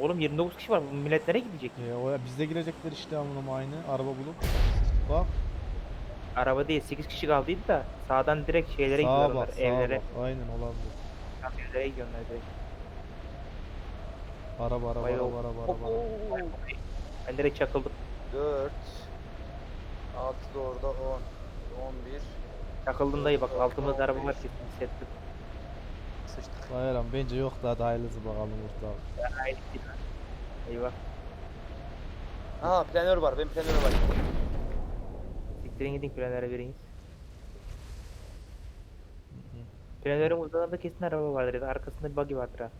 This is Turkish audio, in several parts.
Oğlum 29 kişi var. Bu millet nereye gidecek? E, o biz de girecekler işte amınım aynı araba bulup. Bak Araba değil 8 kişi kaldıydı da sağdan direkt şeylere sağa gidiyorlar. bak sağa evlere. bak. Aynen olabilir. Evlere gidiyorlar direkt. Araba araba Vay araba o- araba araba. hop, hop. Ben direkt çakıldım. 4 6 da orada 10 11 Çakıldım dayı bak altımızda araba var kesin hissettim. Bayram bence yok daha da hayırlısı bakalım Mustafa. Ben aynı değil. Eyvah. Aha planör var. Ben planöre var. Siktirin gidin planöre veriniz. Planörün uzağında kesin araba vardır ya da arkasında bir buggy vardır ha.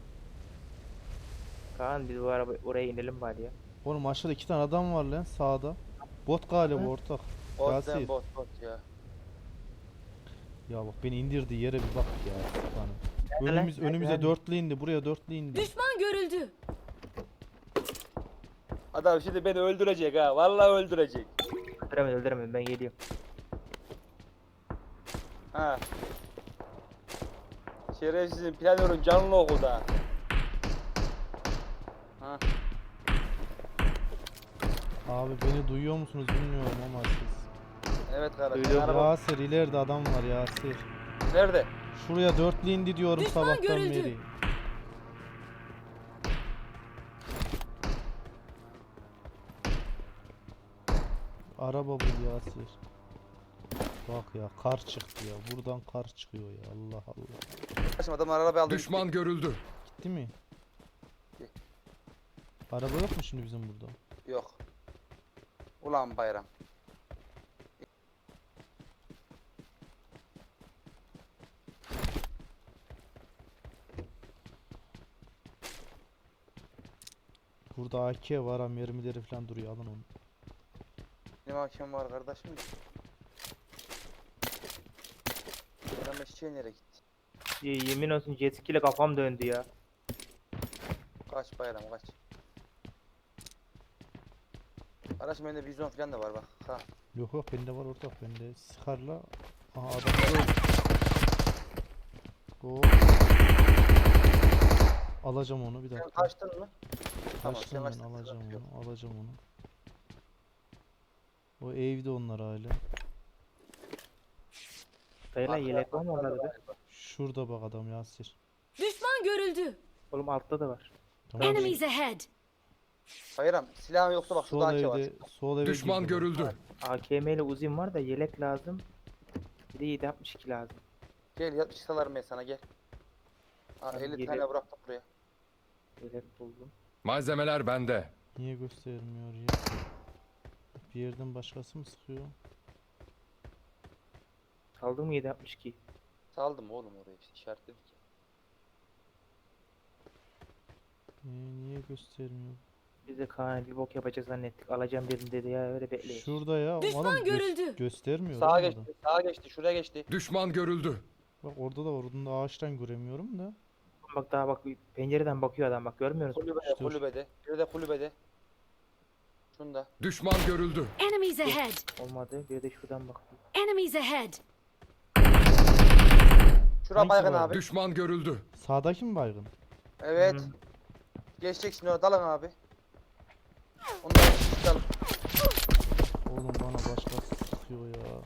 Kaan biz bu araba oraya inelim bari ya. Oğlum aşağıda iki tane adam var lan sağda. Bot galiba Hı? ortak. Bot lan bot bot ya. Ya bak beni indirdiği yere bir bak ya. Sultanım. Nerede? Önümüz, Nerede önümüze lan? dörtlü indi. Buraya dörtlü indi. Düşman görüldü. Adam şimdi beni öldürecek ha. Vallahi öldürecek. Öldüremez öldüremez ben geliyorum. Ha. Şerefsizin planörün canlı okulda. Ha. Abi beni duyuyor musunuz bilmiyorum ama siz. Evet kardeşim. Duyuyorum. Araba Yasir ileride adam var Yasir. nerede? Şuraya dörtlü indi diyorum Düşman sabahtan görüldü. beri. Araba bul Yasir. Bak ya kar çıktı ya. Buradan kar çıkıyor ya. Allah Allah. Adam arabayı aldı. Düşman görüldü. Gitti mi? Araba yok mu şimdi bizim burada? Yok. Ulan bayram. Burada AK var ha mermileri falan duruyor alın onu. Ne hakem var kardeşim? Bayram eşeği nereye gitti? Y- Yemin olsun jet ski ile kafam döndü ya. Kaç bayram kaç. Kardeşim bende vizyon falan da var bak. Ha. Yok yok bende var ortak bende. Sıkarla. Aha adam Hop. Alacağım onu bir Sen dakika. kaçtın mı? Tamam, Kaçtım ben kaçtın, alacağım sıkıntı onu. Alacağım onu. O evde onlar hala. Arkada- yelek var mı orada da? Şurada bak adam Yasir. Düşman görüldü. Oğlum altta da var. Tamam. Enemies ahead. Bayram silahın yoksa bak Sol şurada AK var. evde, sol eve Düşman girdi bak. görüldü. AKM ile uzun var da yelek lazım. Bir de 762 lazım. Gel yat çıksalar ben sana gel. Ha, Hadi 50 geliyor. tane bıraktım buraya. Yelek buldum. Malzemeler bende. Niye göstermiyor ya? Bir yerden başkası mı sıkıyor? Kaldı mı 762? Saldım oğlum oraya işte işaretledik ya. Ee, niye göstermiyor? Biz de Kaan'a bir bok yapacak zannettik. Alacağım dedim dedi ya öyle bekleyin. Şurada ya. Düşman oğlum gö- görüldü. göstermiyor. Sağa oğlum adam. geçti, sağa geçti, şuraya geçti. Düşman görüldü. Bak orada da var. Onu da ağaçtan göremiyorum da. Bak daha bak pencereden bakıyor adam bak görmüyor musun? Kulübede, Dur. kulübede. Biri de kulübede. Şunda. Düşman görüldü. Enemies ahead. Olmadı. Bir de şuradan bakıyor. Enemies ahead. Şura Hangisi baygın abi. Düşman görüldü. Sağdaki mi baygın? Evet. Hı. Geçecek şimdi oraya dalın abi. Onları dalın. Oğlum bana başkası sıkıyor ya.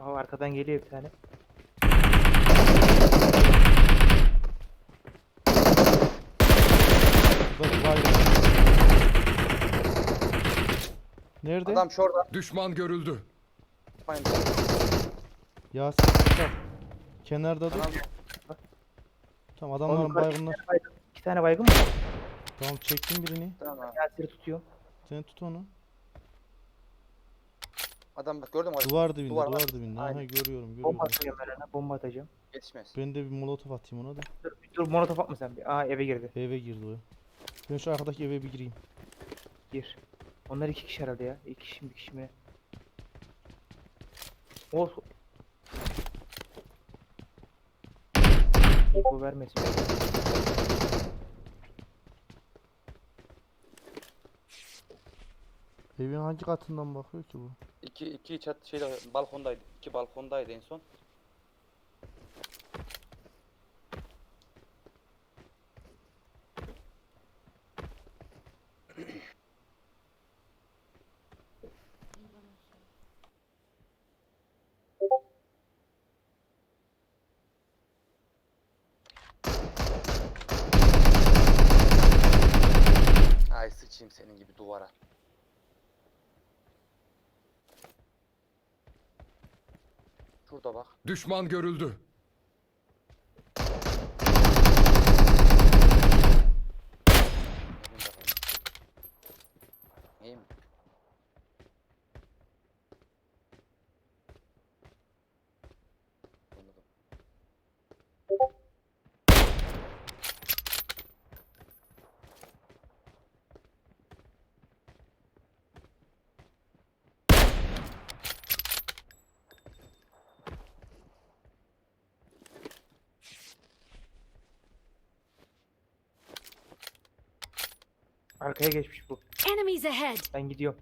Aha arkadan geliyor bir tane. Burada. Nerede? Adam şurada. Düşman görüldü. Aynen. Yasin bak. Kenarda dur. Tamam. Tamam adamların Oğlum, kaç- baygınlar. İki tane baygın mı? Tamam çektim birini. Tamam. Yasir'i tutuyor. Sen tut onu. Adam bak gördün mü? Duvar dibinde, Duvar duvar, var. dibinde. Aynen. Aha görüyorum, görüyorum. Bomba atacağım ben ona. Bomba atacağım. Yetişmez. Ben de bir molotof atayım ona da. Dur, dur molotof atma sen bir. Aa eve girdi. Eve girdi o. Ben şu arkadaki eve bir gireyim. Gir. Onlar iki kişi herhalde ya. İki kişi mi bir kişi mi? O İpo vermesin. Evin hangi katından bakıyor ki bu? İki, iki çat şeyde balkondaydı. İki balkondaydı en son. Ay sıçayım senin gibi duvara. Şurada Düşman görüldü. Benim de benim. İyi mi? Anladım. Arkaya geçmiş bu. Enemies ahead! Ben gidiyorum.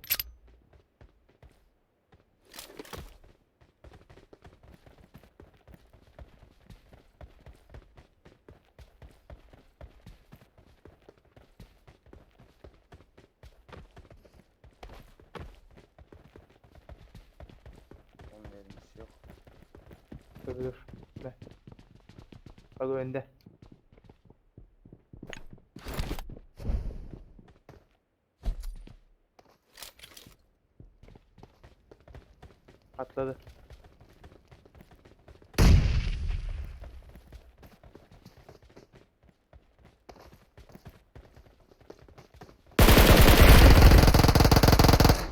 Onun elimiz yok. Dur dur. Bak önde. Atladı.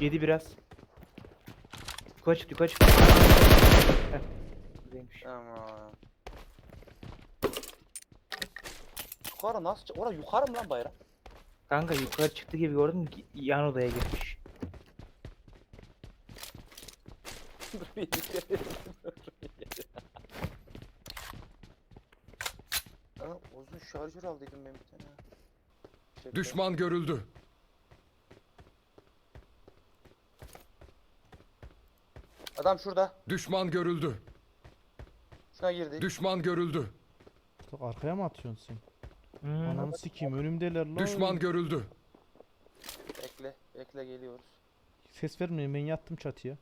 Yedi biraz. Yukarı çık yukarı çık. Heh. Buradaymış. Tamam. Yukarı nasıl? Orada yukarı mı lan bayrak? Kanka yukarı çıktı gibi gördüm yan odaya girmiş. Aa, uzun şarjör aldıydım ben bir tane. Şey, Düşman görüldü. Adam şurada. Düşman görüldü. Şuna girdi. Düşman görüldü. Bak arkaya mı atıyorsun sen? Hmm. Ananı sikeyim önümdeler lan. Düşman görüldü. Bekle. Bekle geliyoruz. Ses vermeyin ben yattım çatıya.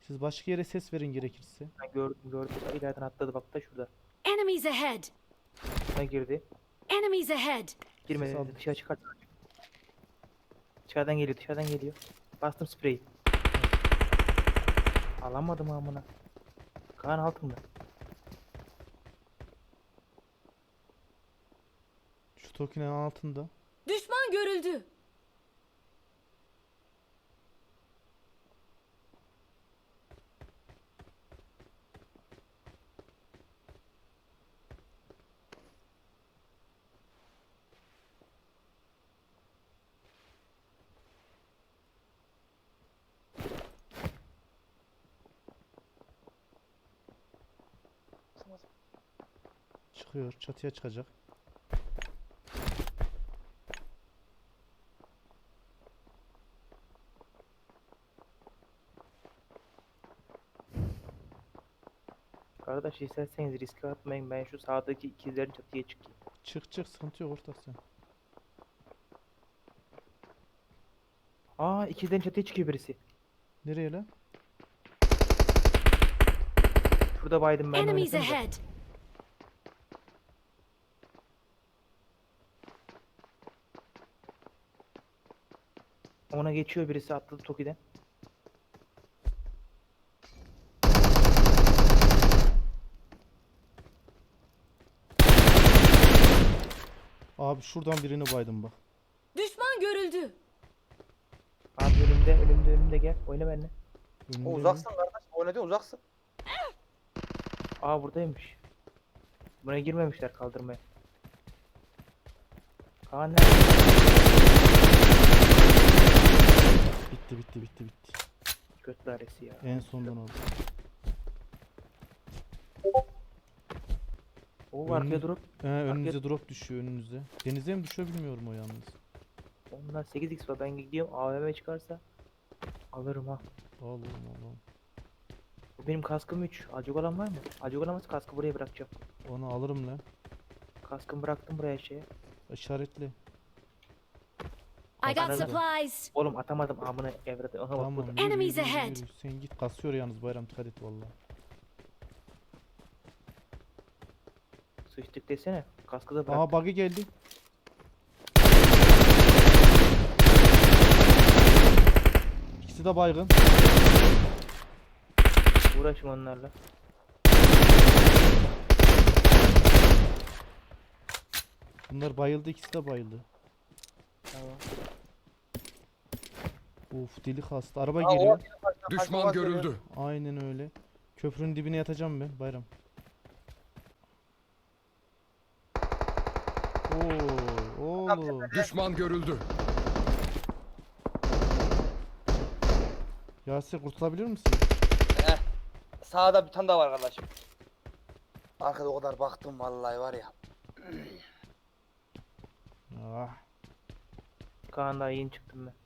Siz başka yere ses verin gerekirse. Ben gördüm gördüm. İleriden atladı bak da şurada. Enemies ahead! Buna girdi. Enemies ahead! Girmedi. aldım. Dışarı çıkart. Dışarıdan geliyor dışarıdan geliyor. Bastım spreyi. Alamadım amına. Kaan altında. Şu Toki'nin altında. Düşman görüldü! Çıkıyor çatıya çıkacak. Arkadaş isterseniz riske atmayın. Ben şu sağdaki ikizlerin çatıya çıkayım. Çık çık sıkıntı yok ortak sen. Aa ikizlerin çatıya çıkıyor birisi. Nereye lan? Şurada baydım ben. Enemies ahead! Ona geçiyor birisi atladı Toki'den. Abi şuradan birini baydım bak. Düşman görüldü! Abi önümde önümde önümde gel. Oyna benimle. O uzaksın kardeş. Oynadı uzaksın. Aa buradaymış. Buna girmemişler kaldırmaya. Kaan nerede? Bitti bitti bitti bitti. Göt dairesi ya. En sondan oldu. O Önünde- arkaya durup He, önünüze drop düşüyor önünüze. Denize mi düşüyor bilmiyorum o yalnız. ondan 8x var ben gidiyorum AVM çıkarsa Alırım ha. Oğlum. Bu benim kaskım 3. Acı olan var mı? Acı olamaz kaskı buraya bırakacağım. Onu alırım lan. Kaskımı bıraktım buraya şeye. İşaretli. I got Another. supplies. Oğlum atamadım amına evradı. Aha bak Tamam. burada. yürü, Enemies yürü, yürü, ahead. yürü. Sen git kasıyor yalnız bayram dikkat et valla. Sıçtık desene. Kaskı da bırak. Aha buggy geldi. İkisi de baygın. Uğraşın onlarla. Bunlar bayıldı ikisi de bayıldı. Tamam. Uf deli hasta. Araba Aa, geliyor. Düşman görüldü. Aynen öyle. Köprünün dibine yatacağım ben bayram. Oo, oğlum. Düşman görüldü. Yasir kurtulabilir misin? Heh. Sağda bir tane daha var kardeşim. Arkada o kadar baktım vallahi var ya. Ah. Kaan daha yeni çıktım ben.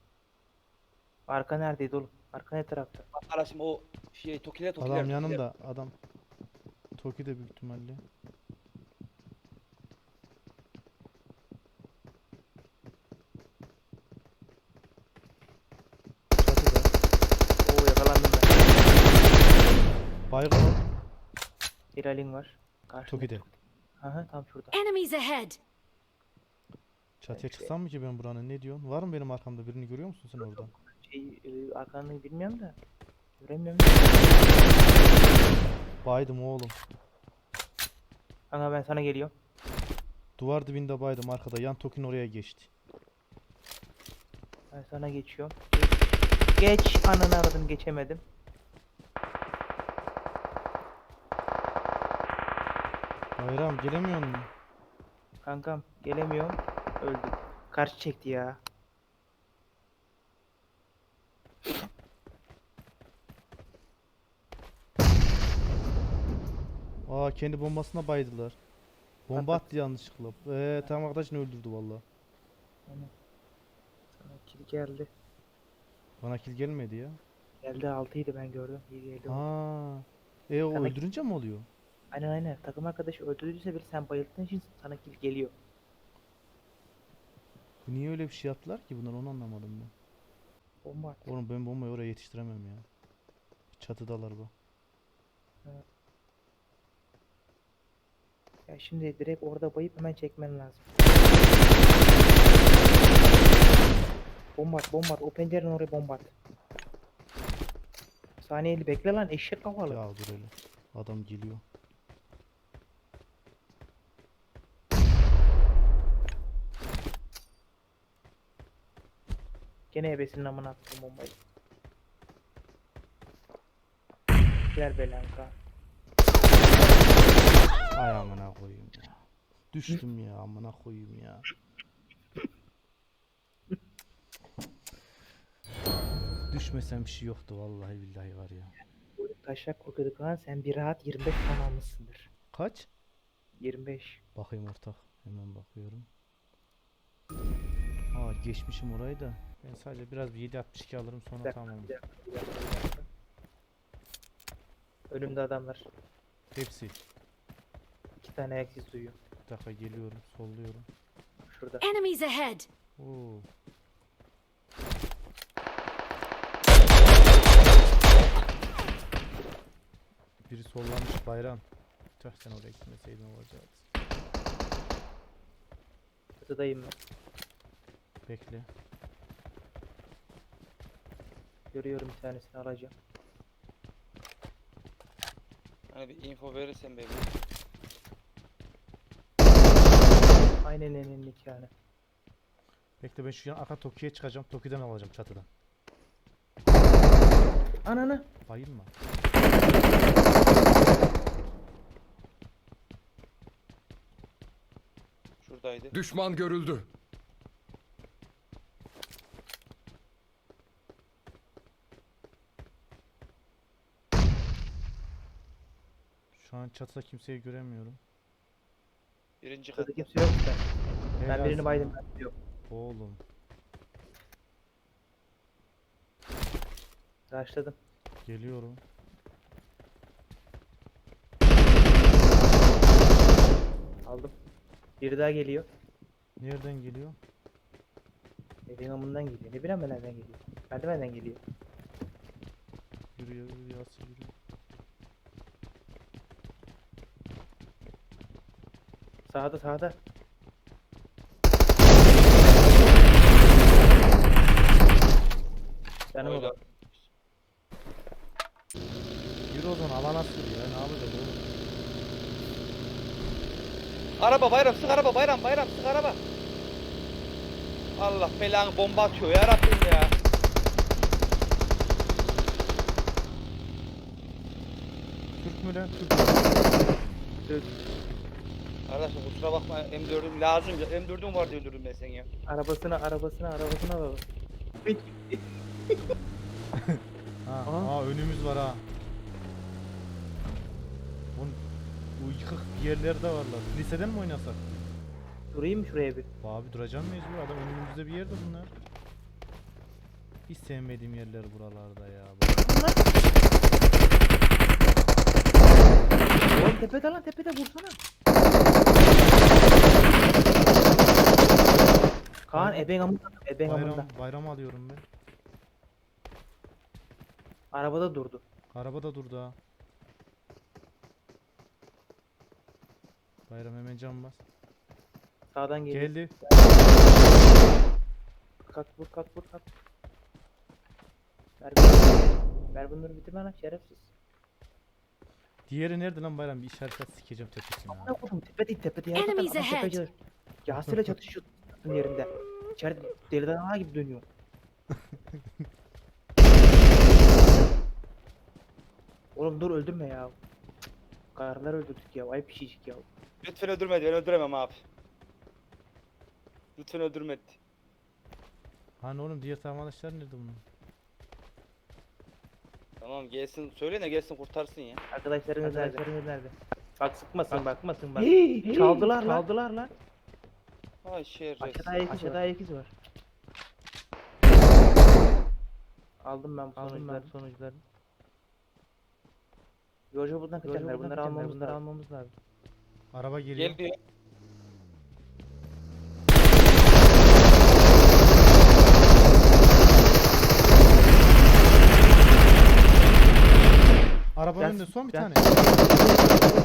Arka neredeydi oğlum? Arka ne tarafta? Arkadaşım o şey Tokiler Tokiler. Adam Tokiler. yanımda. Adam. Toki de büyük ihtimalle. Çatıda. Oo yakalandım ben. Baygın o. Hiralin var. Karşında. Toki'de. Aha tam şurada. Enemies ahead. Çatıya çıksam mı ki ben buranın ne diyorsun? Var mı benim arkamda birini görüyor musun sen oradan? Şey e, arkanı bilmiyorum da. Göremiyorum. Baydım oğlum. Kanka ben sana geliyorum. Duvar dibinde baydım arkada. Yan Tokin oraya geçti. Ben sana geçiyorum. Geç. Ananı aradım geçemedim. Bayram gelemiyor musun? Kankam gelemiyorum. Öldüm. Karşı çekti ya. Aa kendi bombasına baydılar. Bomba attı yanlışlıkla. Eee tam arkadaşını öldürdü valla. Sana kill geldi. Bana kill gelmedi ya. Geldi 6'ydı ben gördüm. İyi geldi. o. Aa. E o Sana- öldürünce mi oluyor? Aynen aynen. Takım arkadaşı öldürdüyse bir sen bayıldığın için sana kill geliyor. Niye öyle bir şey yaptılar ki bunlar onu anlamadım ben. Bomba at. Oğlum ben bombayı oraya yetiştiremem ya. Çatıdalar bu. Ya şimdi direkt orada bayıp hemen çekmen lazım. Bomba at, bomba at. O pencerenin oraya bomba at. Saniyeli bekle lan eşek kafalı. Ya dur hele. Adam geliyor. Gene ebesinin amına attım bombayı. Gel belanka. Ay amına koyayım ya. Düştüm ya amına koyayım ya. Düşmesem bir şey yoktu vallahi billahi var ya. Taşak korkuyorduk lan sen bir rahat 25 puan almışsındır. Kaç? 25. Bakayım ortak. Hemen bakıyorum. Aa geçmişim orayı da. Ben sadece biraz bir 7.62 alırım Bir sonra dakika, tamam. bir dakika, bir dakika, bir dakika. Önümde adamlar. Hepsi. Tane ayak izi duyuyor. Bir dakika geliyorum, solluyorum. Şurada. Enemies ahead. Oo. Biri sollanmış bayram. Tüh sen oraya gitmeseydin olacaktı. Çatıdayım ben. Bekle. Görüyorum bir tanesini alacağım. Hani bir info verirsen be. Aynen nikahını. Bekle ben şu yan arka Toki'ye çıkacağım. Toki'den alacağım çatıdan. Ananı. Bayılma. Şuradaydı. Düşman görüldü. Şu an çatıda kimseyi göremiyorum. Birinci kat. Çatıda kimse yok da. Ben Helal birini baydım ben yok. Oğlum. Başladım. Geliyorum. Aldım. Biri daha geliyor. Nereden geliyor? Evin amından geliyor. Ne bileyim ben nereden geliyor. Merdivenden geliyor. Yürüyor yürüyor Yasir yürüyor. Sağda sağda. Canım Öyle. bak. Yürü o zaman alana sür ya ne yapacağız oğlum? Araba bayram sık araba bayram bayram sık araba. Allah belanı bomba atıyor ya Rabbim ya. Türk mü lan? Türk. Türk. Arkadaşlar kusura bakma M4'üm lazım. M4'üm var diye öldürdüm ben seni ya. Arabasına arabasına arabasına bak. Ha, aa önümüz var ha. Oğlum, bu yıkık bir yerler de varlar. Liseden mi oynasak? Durayım mı şuraya bir? Abi duracağım mecbur adam önümüzde bir yerde bunlar. Hiç sevmediğim yerler buralarda ya. Oğlum tepede lan tepede vursana. Kaan eben amında. Eben amında. Bayram, bayram alıyorum ben. Arabada durdu. Araba da durdu ha. Bayram hemen cam bas. Sağdan geliyor. Geldi. Kalk vur kalk vur kalk. Ver bunları. Ver bunları bitirme lan şerefsiz. Diğeri nerede lan bayram? Bir işaret at sikeceğim tepesine Ne ha. okudum tepe değil tepe değil. Enemies adam ahead. tepeciler. Yasir'le çatışıyor yerinde. İçeride deliden ana gibi dönüyor. Oğlum dur öldürme ya. Karılar öldürdük ya. Ayıp şişik ya. Lütfen öldürme. Ben öldüremem abi. Lütfen öldürme. Hani oğlum diğer arkadaşlar nerede bunun? Tamam gelsin söyle ne gelsin kurtarsın ya. Arkadaşlarınız nerede? Arkadaşlarınız nerede? Bak sıkmasın bak sıkmasın bak. Çaldılar çaldılar lan. Çaldılar lan. Ay şerefsiz. Aşağıda ayak var. ayak izi var. Aldım ben bu sonuçları. sonuçları. Yojo buradan kaçanlar. Bunları almamız, bunları almamız lazım. Araba geliyor. Gel diyor. Arabanın önünde son bir tane.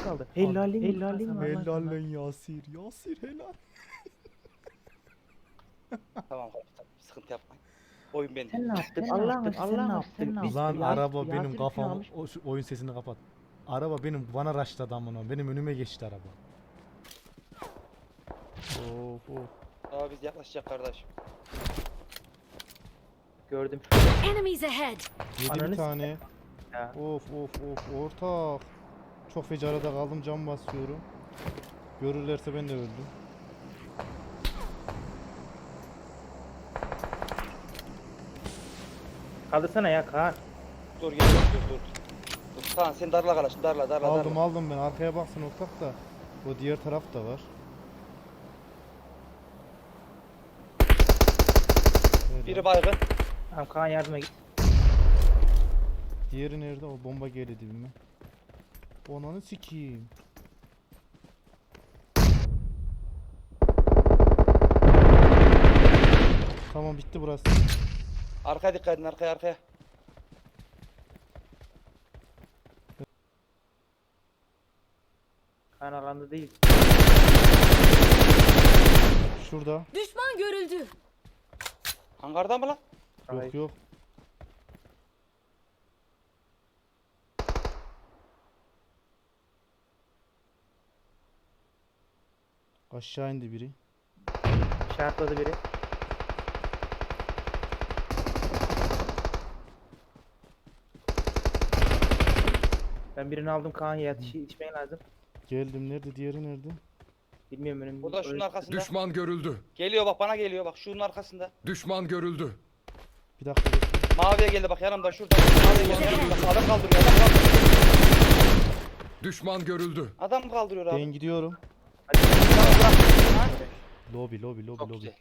kaldı. Helalin, helalin var. Helal lan Yasir. Yasir helal. Tamam tamam sıkıntı yapmayın. Oyun benim. Sen ne yaptın? Allah'ın aşkına sen ne yaptın? Biz- Lan Ya- araba benim için kafam almış. o, oyun sesini kapat. Araba benim bana raşladı amına. Benim önüme geçti araba. Of of. Biz yaklaşacak kardeş. Gördüm. Enemies ahead! Yedi Ananı bir tane. Ya. Of of of ortak. Çok feci arada kaldım cam basıyorum. Görürlerse ben de öldüm. Kaldırsana ya Kaan. Dur gel dur dur tamam sen darla kardeşim darla darla Aldım darla. aldım ben arkaya baksın ortak da. O diğer taraf da var. Biri baygın. Tamam Kaan yardıma git. Diğeri nerede? O bomba geldi dibime. Onanı sikeyim. Tamam bitti burası. Arkaya dikkat edin arkaya arkaya. Kaan alanda değil. Şurada. Düşman görüldü. Hangarda mı lan? Ay. Yok yok. Aşağı indi biri. İşaretledi biri. Ben birini aldım Kaan yatış içmeye lazım. Geldim nerede? Diğeri nerede? Bilmiyorum önümde. O da şunun arkasında. Düşman görüldü. Geliyor bak bana geliyor bak şunun arkasında. Düşman görüldü. Bir dakika bekle. Maviye geldi bak yanımda şurada. Maviye geldi yanımda. Adam kaldırıyor adam kaldırıyor. Düşman görüldü. Adam kaldırıyor abi. Ben gidiyorum. Hadi. Tamam, bırak. Lobby lobby lobby Çok lobby. güzel.